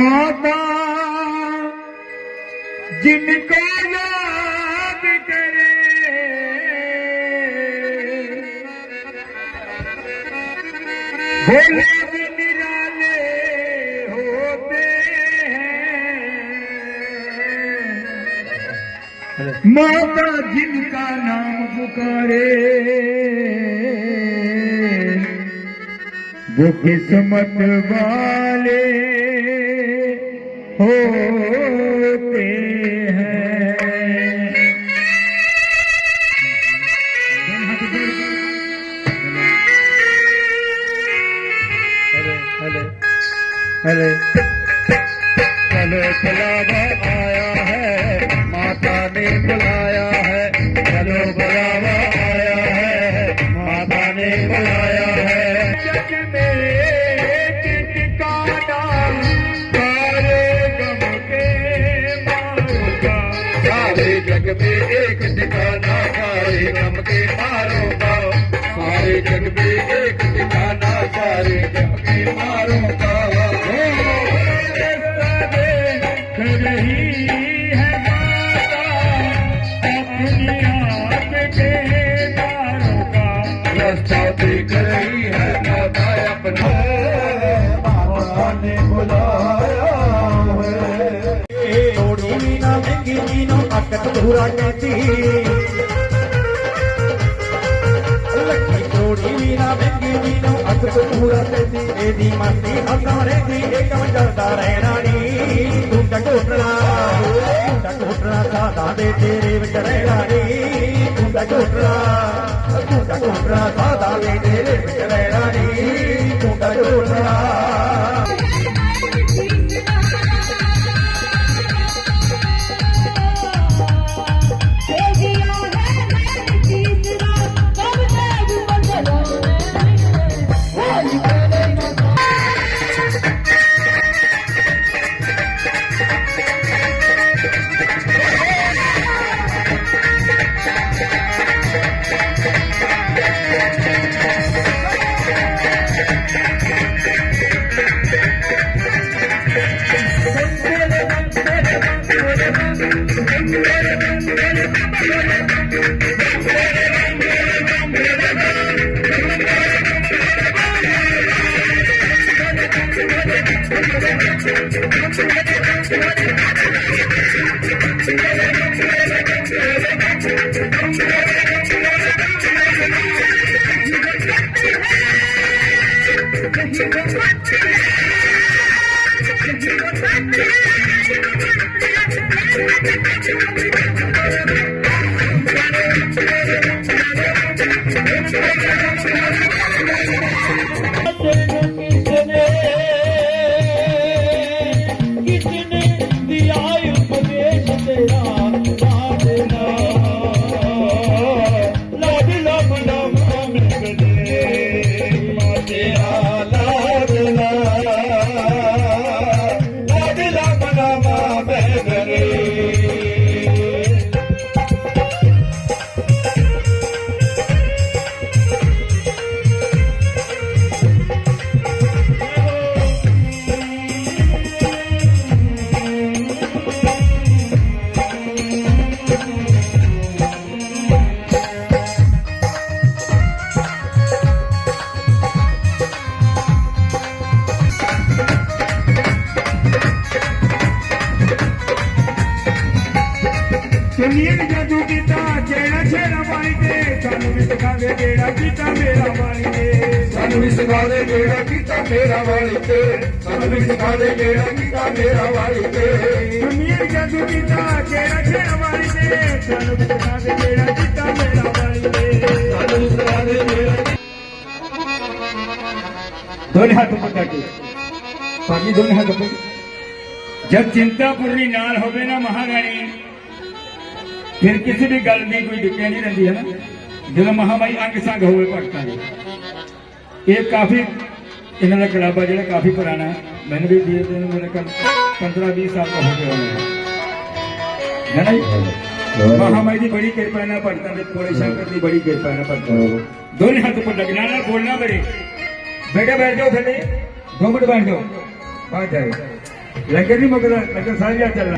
माता जिनको याद करे भोले भी निराले होते हैं माता जिनका नाम पुकारे वो किस्मत वाले होते हैं हले हले हले आया है माता ने बुला ਅੱਛਾ ਦੇਖ ਰਹੀ ਹੈ ਮਾਤਾ ਆਪਣਾ ਬਾਬਾ ਨੇ ਬੁਲਾਇਆ ਹੋਏ ਤੋੜੂਣੀ ਨਾ ਮੰਗੀ ਜੀ ਨੂੰ ਅਕਤ ਪੂਰਾ ਕਹਿੰਦੀ ਲੱਕੀ ਤੋੜੂਣੀ ਨਾ ਮੰਗੀ ਜੀ ਨੂੰ ਅਕਤ ਪੂਰਾ ਕਹਿੰਦੀ ਇਹਦੀ ਮਾਤੀ ਹਸਾਰੇ ਦੀ ਏਕਮ ਜਲਦਾ ਰਹਿਣਾ ਨੀ ਤੂੰ ਟਕੋਟਣਾ ਟਕੋਟਣਾ ਦਾ ਦੇ ਤੇਰੇ ਵਿੱਚ ਰਹਿਣਾ ਨੀ ਤੂੰ ਤਾਂ ਢੋਟਣਾ ਤੂੰ ਤਾਂ ਢੋਟਣਾ ਸਾਦਾ ਦੇ ਤੇਰੇ ਵਿੱਚ ਸੁਨੀਏ ਜਾਦੂ ਕੀਤਾ ਜਿਹੜਾ ਛੇੜਾ ਵਾਲੀ ਤੇ। ਸਾਨੂੰ ਵੀ ਸਿਖਾ ਦੇ ਜਿਹੜਾ ਕੀਤਾ ਮੇਰਾ ਵਾਲੀ ਤੇ। ਸਾਨੂੰ ਵੀ ਸਿਖਾ ਦੇ ਜਿਹੜਾ ਕੀਤਾ ਮੇਰਾ ਵਾਲੀ ਤੇ। ਸਾਨੂੰ ਵੀ ਸਿਖਾ ਦੇ ਜਿਹੜਾ ਕੀਤਾ ਮੇਰਾ ਵਾਲੀ ਤੇ। ਸੁਨੀਏ ਜਾਦੂ ਕੀਤਾ ਜਿਹੜਾ ਛੇੜਾ ਵਾਲੀ ਤੇ। ਸਾਨੂੰ ਵੀ ਸਿਖਾ ਦੇ ਜਿਹੜਾ ਕੀਤਾ ਮੇਰਾ ਵਾਲੀ ਤੇ। ਸਾਨੂੰ ਵੀ ਸਿਖਾ ਦੇ ਜਿਹੜਾ ਦੋਨੇ ਹੱਥ ਉੱਪਰ ਕੇ ਸਾਡੀ ਦੋਨੇ ਹੱਥ ਉੱਪਰ। ਜਦ ਚਿੰਤਾਪੁਰਨੀ ਨਾਲ ਹੋਵੇ ਨਾ ਮਹਾਰਾਣੀ ਫਿਰ ਕਿਸੇ ਵੀ ਗੱਲ ਦੀ ਕੋਈ ਡਿੱਕੇ ਨਹੀਂ ਰਹਿੰਦੀ ਹੈ ਨਾ? ਜਦੋਂ ਮਹਾਮਾਈ ਅੰਗ ਸੰਗ ਹੋਵੇ ਭਗਤਾਂ ਦੀ। ਇਹ ਕਾਫੀ ਇਹਨਾਂ ਦਾ ਕਲੱਬ ਜਿਹੜਾ ਕਾਫੀ ਪੁਰਾਣਾ ਹੈ। ਮੈਨੂੰ ਵੀ ਜੀ ਦੇ ਮੇਰੇ ਕੋਲ 15 20 ਸਾਲ ਦਾ ਹੋ ਗਿਆ ਹੋਣਾ ਹੈ ਨਾ ਮਹਾਮਾਈ ਦੀ ਬੜੀ ਕਿਰਪਾ ਨਾਲ ਭਗਤਾਂ ਦੇ ਕੋਲੇ ਸ਼ੰਕਰ ਦੀ ਬੜੀ ਕਿਰਪਾ ਨਾਲ ਭਗਤਾਂ ਦੇ। ਦੋਨੇ ਹੱਥ ਉੱਪਰ ਲੱਗਣਾ ਨਾਲ ਬੋਲਣਾ ਬੜੇ। ਬੇਟਾ ਬੈਠ ਜਾਓ ਥੱਲੇ। ਦੋ ਮਿੰਟ ਬੈਠ ਜਾਓ। ਆ ਜਾਏ ਲੰਗਰ ਨਹੀਂ ਮੁੱਕਦਾ ਲੰਗਰ ਸਾਂਝਾ ਚੱਲਣਾ।